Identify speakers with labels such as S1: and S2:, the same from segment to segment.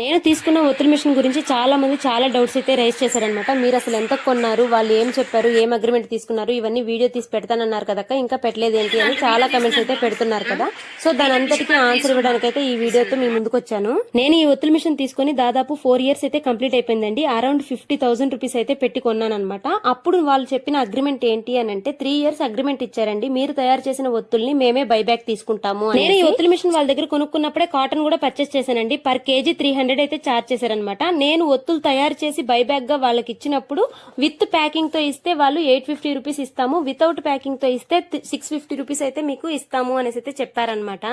S1: నేను తీసుకున్న ఒత్తిడి మిషన్ గురించి చాలా మంది చాలా డౌట్స్ అయితే రైజ్ చేశారనమాట మీరు అసలు ఎంత కొన్నారు? వాళ్ళు ఏం చెప్పారు? ఏం అగ్రిమెంట్ తీసుకున్నారు? ఇవన్నీ వీడియో తీసి పెడతానన్నారు కదక్క ఇంకా పెట్టలేదు ఏంటి అని చాలా కమెంట్స్ అయితే పెడుతున్నారు కదా. సో దాని అంతటికీ ఆన్సర్ ఇవ్వడానికి అయితే ఈ వీడియోతో మీ ముందుకు వచ్చాను. నేను ఈ ఒత్తిడి మిషన్ తీసుకొని దాదాపు ఫోర్ ఇయర్స్ అయితే కంప్లీట్ అయిపోయిందండి. అరౌండ్ ఫిఫ్టీ థౌసండ్ రూపీస్ అయితే పెట్టి కొన్నాను అనమాట అప్పుడు వాళ్ళు చెప్పిన అగ్రిమెంట్ ఏంటి అని అంటే త్రీ ఇయర్స్ అగ్రిమెంట్ ఇచ్చారండి. మీరు తయారు చేసిన ఒత్తుల్ని మేమే బైబ్యాక్ తీసుకుంటాము. నేను ఈ ఒత్తుల మిషన్ వాళ్ళ దగ్గర కొనుక్కున్నప్పుడే కాటన్ కూడా పర్చేస్ చేశానండి. పర్ కేజీ త్రీ హండ్రెడ్ అయితే చార్జ్ చేశారనమాట నేను ఒత్తులు తయారు చేసి బైబ్యాక్గా వాళ్ళకి ఇచ్చినప్పుడు విత్ ప్యాకింగ్తో ఇస్తే వాళ్ళు ఎయిట్ ఫిఫ్టీ రూపీస్ ఇస్తాము. వితౌట్ ప్యాకింగ్తో ఇస్తే సిక్స్ ఫిఫ్టీ రూపీస్ అయితే మీకు ఇస్తాము అనేసి అయితే చెప్పారనమాట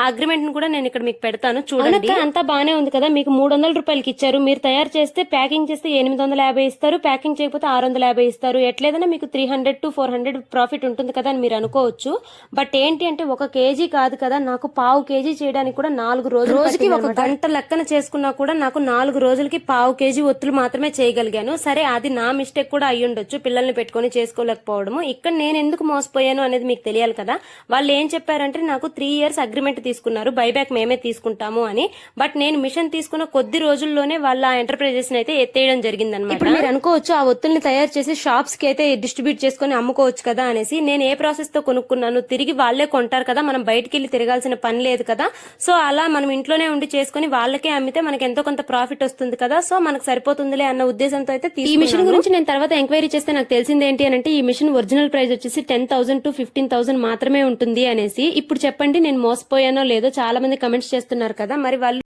S1: ఆ అగ్రిమెంట్ను కూడా నేను ఇక్కడ మీకు పెడతాను. చూడండి. అంతా బానే ఉంది కదా. మీకు మూడు వందల రూపాయలకి ఇచ్చారు. మీరు తయారు చేస్తే ప్యాకింగ్ చేస్తే ఎనిమిది వందల యాభై ఇస్తారు. ప్యాకింగ్ చేయకపోతే ఆరు వందల యాభై ఇస్తారు. ఎట్లేదన్నా మీకు three hundred to four hundred profit ఉంటుంది కదా అని మీరు అనుకోవచ్చు. బట్ ఏంటి అంటే ఒక కేజీ కాదు కదా. నాకు పావు కేజీ చేయడానికి కూడా నాలుగు రోజులు రోజుకి ఒక గంట లెక్కన చేసుకున్నా కూడా నాకు నాలుగు రోజులకి పావు కేజీ ఒత్తులు మాత్రమే చేయగలిగాను. సరే అది నా మిస్టేక్ కూడా అయ్యి ఉండొచ్చు. పిల్లల్ని పెట్టుకొని చేసుకోలేకపోవడము. ఇక్కడ నేను ఎందుకు మోసపోయాను అనేది మీకు తెలియాలి కదా. వాళ్ళు ఏం చెప్పారంటే నాకు త్రీ ఇయర్స్ అగ్రిమెంట్ తీసుకున్నారు. బైబ్యాక్ మేమే తీసుకుంటాము అని. బట్ నేను మిషన్ తీసుకున్న కొద్ది రోజుల్లోనే వాళ్ళ ఎంటర్ప్రైజెస్ అయితే ఎత్తేయడం జరిగింది అనమాట మీరు అనుకోవచ్చు ఆ ఒత్తుల్ని తయారు చేసి షాప్స్కి అయితే డిస్ట్రిబ్యూట్ చేసుకుని అమ్ముకోవచ్చు కదా అనేసి నేను ఏ ప్రాసెస్తో కొనుక్కున్నాను? తిరిగి వాళ్ళే కొంటారు కదా. మనం బయటికి వెళ్ళి తిరగాల్సిన పని లేదు కదా. సో అలా మనం ఇంట్లోనే ఉండి చేసుకుని వాళ్ళకే అమ్మితే మనకి ఎంతో కొంత ప్రాఫిట్ వస్తుంది కదా సో మనకు సరిపోతుందిలే అన్న ఉద్దేశంతో అయితే ఈ మిషన్ గురించి నేను తర్వాత ఎంక్వైరీ చేస్తే నాకు తెలిసింది ఏంటి అని అంటే ఈ మిషన్ ఒరిజినల్ ప్రైస్ వచ్చేసి ten thousand to fifteen thousand మాత్రమే ఉంటుంది అనేసి. ఇప్పుడు చెప్పండి నేను మోసపోయానో లేదో చాలా మంది కమెంట్స్ చేస్తున్నారు కదా మరి వాళ్ళు